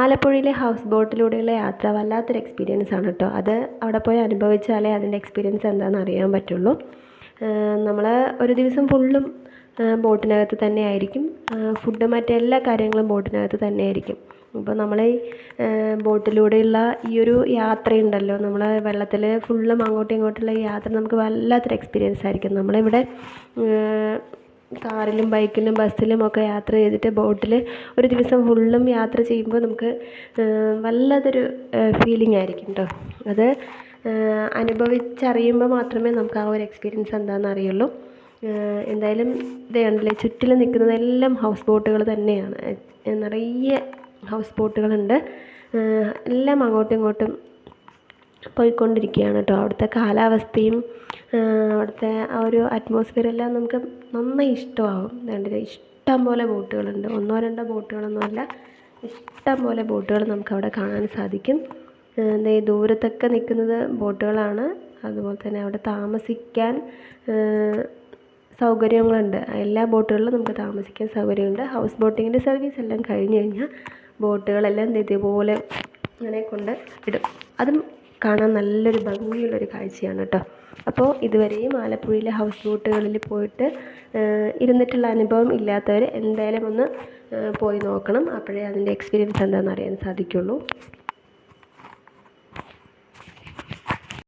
ആലപ്പുഴയിലെ ഹൗസ് ബോട്ടിലൂടെയുള്ള യാത്ര വല്ലാത്തൊരു എക്സ്പീരിയൻസ് ആണ് കേട്ടോ അത് അവിടെ പോയി അനുഭവിച്ചാലേ അതിന്റെ എക്സ്പീരിയൻസ് എന്താണെന്ന് അറിയാൻ പറ്റുള്ളൂ. നമ്മൾ ഒരു ദിവസം ഫുള്ളും ബോട്ടിനകത്ത് തന്നെ ആയിരിക്കും. ഫുഡ് മറ്റെല്ലാ കാര്യങ്ങളും ബോട്ടിനകത്ത് തന്നെ ആയിരിക്കും. അപ്പോൾ നമ്മൾ ഈ ബോട്ടിലൂടെയുള്ള ഈ ഒരു യാത്രയുണ്ടല്ലോ. നമ്മൾ വെള്ളത്തിൽ ഫുള്ളും അങ്ങോട്ടും ഇങ്ങോട്ടുള്ള ഈ യാത്ര നമുക്ക് വല്ലാത്തൊരു എക്സ്പീരിയൻസ് ആയിരിക്കും. നമ്മളിവിടെ കാറിലും ബൈക്കിലും ബസ്സിലും ഒക്കെ യാത്ര ചെയ്തിട്ട് ബോട്ടിൽ ഒരു ദിവസം ഫുള്ളും യാത്ര ചെയ്യുമ്പോൾ നമുക്ക് വല്ലാത്തൊരു ഫീലിംഗ് ആയിരിക്കും കേട്ടോ അത് അനുഭവിച്ചറിയുമ്പോൾ മാത്രമേ നമുക്ക് ആ ഒരു എക്സ്പീരിയൻസ് എന്താണെന്ന് അറിയുള്ളൂ. എന്തായാലും ഇത് കണ്ടില്ലേ ചുറ്റിലും നിൽക്കുന്നതെല്ലാം ഹൗസ് ബോട്ടുകൾ തന്നെയാണ്. നിറയെ ഹൗസ് ബോട്ടുകളുണ്ട് എല്ലാം അങ്ങോട്ടും ഇങ്ങോട്ടും പോയിക്കൊണ്ടിരിക്കുകയാണ് കേട്ടോ. അവിടുത്തെ കാലാവസ്ഥയും അവിടുത്തെ ആ ഒരു അറ്റ്മോസ്ഫിയർ എല്ലാം നമുക്ക് നന്നായി ഇഷ്ടമാവും. കണ്ടില്ലേ? ഇഷ്ടം പോലെ ബോട്ടുകളുണ്ട്. ഒന്നോ രണ്ടോ ബോട്ടുകളൊന്നുമല്ല ഇഷ്ടം പോലെ ബോട്ടുകൾ നമുക്കവിടെ കാണാൻ സാധിക്കും. ഈ ദൂരത്തൊക്കെ നിൽക്കുന്നത് ബോട്ടുകളാണ്. അതുപോലെ തന്നെ അവിടെ താമസിക്കാൻ സൗകര്യങ്ങളുണ്ട്. എല്ലാ ബോട്ടുകളിലും നമുക്ക് താമസിക്കാൻ സൗകര്യമുണ്ട്. ഹൗസ് ബോട്ടിങ്ങിന്റെ സർവീസ് എല്ലാം കഴിഞ്ഞ് കഴിഞ്ഞാൽ ബോട്ടുകളെല്ലാം ഇതേപോലെ ഇങ്ങനെ കൊണ്ട് ഇടും. അതും കാണാൻ നല്ലൊരു ഭംഗിയുള്ളൊരു കാഴ്ചയാണ് കേട്ടോ. അപ്പോൾ ഇതുവരെയും ആലപ്പുഴയിലെ ഹൗസ് ബോട്ടുകളിൽ പോയിട്ട് ഇരുന്നിട്ടുള്ള അനുഭവം ഇല്ലാത്തവർ എന്തായാലും ഒന്ന് പോയി നോക്കണം. അപ്പോഴേ അതിന്റെ എക്സ്പീരിയൻസ് എന്താണെന്ന് അറിയാൻ സാധിക്കുള്ളൂ.